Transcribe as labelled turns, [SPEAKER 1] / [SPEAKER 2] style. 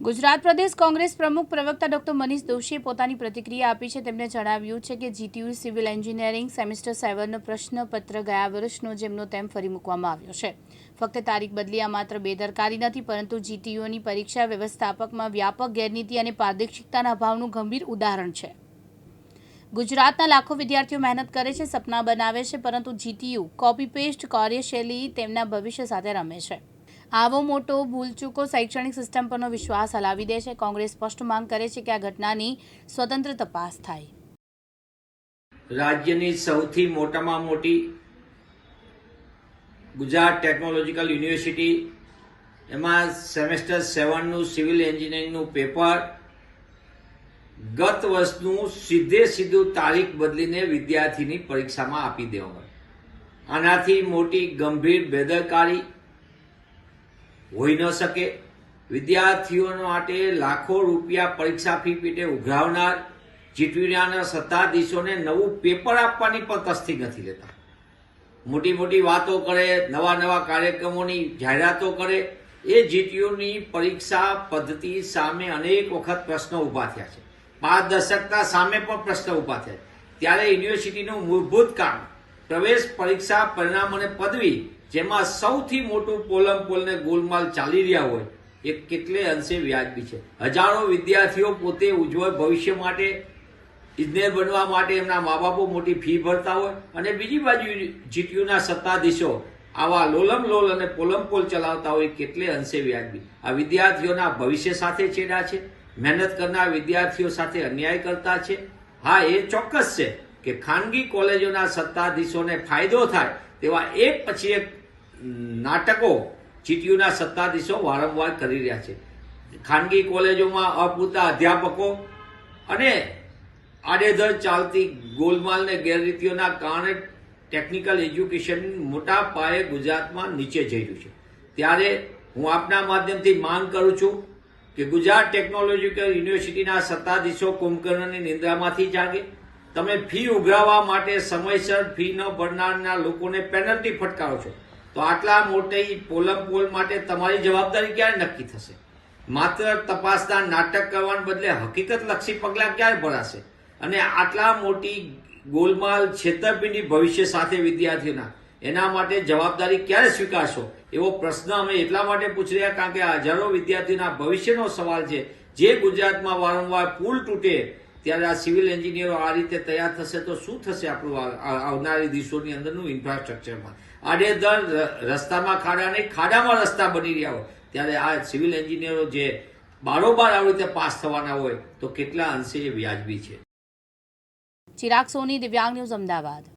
[SPEAKER 1] ગુજરાત પ્રદેશ કોંગ્રેસ પ્રમુખ પ્રવક્તા ડોક્ટર મનીષ દોશીએ પોતાની પ્રતિક્રિયા આપી છે. તેમણે જણાવ્યું છે કે જીટીયુ સિવિલ એન્જિનિયરિંગ સેમિસ્ટર સેવનનો પ્રશ્નપત્ર ગયા વર્ષનો જેમનો તેમ ફરી મૂકવામાં આવ્યો છે. ફક્ત તારીખ બદલી આ માત્ર બેદરકારી નથી, પરંતુ જીટીયુની પરીક્ષા વ્યવસ્થાપકમાં વ્યાપક ગેરનીતિ અને પારદર્શિકતાના અભાવનું ગંભીર ઉદાહરણ છે. ગુજરાતના લાખો વિદ્યાર્થીઓ મહેનત કરે છે, સપના બનાવે છે, પરંતુ જીટીયુ કોપી પેસ્ટ કાર્યશૈલી તેમના ભવિષ્ય સાથે રમે છે. આવો મોટો ભૂલચૂકો શૈક્ષણિક સિસ્ટમ પરનો વિશ્વાસ હલાવી દે છે. કોંગ્રેસ સ્પષ્ટ માંગ કરે છે કે આ ઘટનાની સ્વતંત્ર તપાસ થાય.
[SPEAKER 2] રાજ્યની સૌથી મોટામાં મોટી ગુજરાત ટેકનોલોજીકલ યુનિવર્સિટી, એમાં સેમેસ્ટર સેવનનું સિવિલ એન્જિનિયરિંગનું પેપર, ગત વર્ષનું સીધે સીધું તારીખ બદલીને વિદ્યાર્થીની પરીક્ષામાં આપી દેવામાં. આનાથી મોટી ગંભીર બેદરકારી હોઈ ન શકે. વિદ્યાર્થીઓ માટે લાખો રૂપિયા પરીક્ષા ફી પીટે ઉઘરાવનાર જીટવીના સત્તાધીશોને નવું પેપર આપવાની પણ તસ્તી નથી લેતા. મોટી મોટી વાતો કરે, નવા નવા કાર્યક્રમોની જાહેરાતો કરે. એ જીટીયુની પરીક્ષા પદ્ધતિ સામે અનેક વખત પ્રશ્નો ઊભા થયા છે. પારદર્શકતા સામે પણ પ્રશ્ન ઊભા થયા ત્યારે યુનિવર્સિટીનું મૂળભૂત કામ પ્રવેશ પરીક્ષા પરિણામ અને પદવી જેમાં સૌથી મોટું પોલમ પોલને ગોલમાલ ચાલી રહ્યા હોય, એ કેટલે અંશે વ્યાજબી છે. હજારો વિદ્યાર્થીઓ પોતે ઉજ્જવળ ભવિષ્ય માટે, ઇજનેર બનવા માટે એમના મા બાપો મોટી ફી ભરતા હોય અને બીજી બાજુ જીટીયુના સત્તાધીશો આવા લોલમ લોલ અને પોલમ પોલ ચલાવતા હોય કેટલે અંશે વ્યાજબી. આ વિદ્યાર્થીઓના ભવિષ્ય સાથે છેડા છે, મહેનત કરનાર વિદ્યાર્થીઓ સાથે અન્યાય કરતા છે. હા, એ ચોક્કસ છે કે ખાનગી કોલેજોના સત્તાધીશોને ફાયદો થાય તેવા એક પછી એક નાટકો જીટીયુના સત્તાધીશો વારંવાર કરી રહ્યા છે. ખાનગી કોલેજોમાં અપૂરતા અધ્યાપકો અને આડેધડ ચાલતી ગોલમાલને ગેરરીતિઓના કારણે ટેકનિકલ એજ્યુકેશન મોટા પાયે ગુજરાતમાં નીચે જઈ રહ્યું છે. ત્યારે હું આપના માધ્યમથી માંગ કરું છું કે ગુજરાત ટેકનોલોજીકલ યુનિવર્સિટીના સત્તાધીશો કુંભકર્ણની નિંદ્રામાંથી જાગે. તમે ફી ઉઘરાવવા માટે સમયસર ફી ન ભરનારના લોકોને પેનલ્ટી ફટકારો છો. તો આટલા મોટી પોલમ પોલ માટે તમારી જવાબદારી ક્યારે નક્કી થશે? માત્ર તપાસના નાટક કરવાને બદલે હકીકત લક્ષી પગલાં ક્યારે ભરાશે? અને આટલા મોટી ગોલમાલ છેતરપિંડી ભવિષ્ય સાથે વિદ્યાર્થીઓના, એના માટે જવાબદારી ક્યારે સ્વીકારશો? એવો પ્રશ્ન અમે એટલા માટે પૂછી રહ્યા કારણ કે હજારો વિદ્યાર્થીઓના ભવિષ્યનો સવાલ છે. જે ગુજરાતમાં વારંવાર પુલ તૂટે ત્યારે આ સિવિલ એન્જિનિયરો આ રીતે તૈયાર થશે તો શું થશે આપણું આવનારી દિવસોની અંદરનું ઇન્ફ્રાસ્ટ્રક્ચરમાં? આડેધડ દર રસ્તામાં ખાડા નહીં, ખાડામાં રસ્તા બની રહ્યા હોય. ત્યારે આ સિવિલ એન્જિનિયરો જે બારોબાર આવી રીતે પાસ થવાના હોય, તો કેટલા અંશે એ વ્યાજબી છે.
[SPEAKER 1] ચિરાગ સોની, દિવ્યાંગ ન્યૂઝ અમદાવાદ.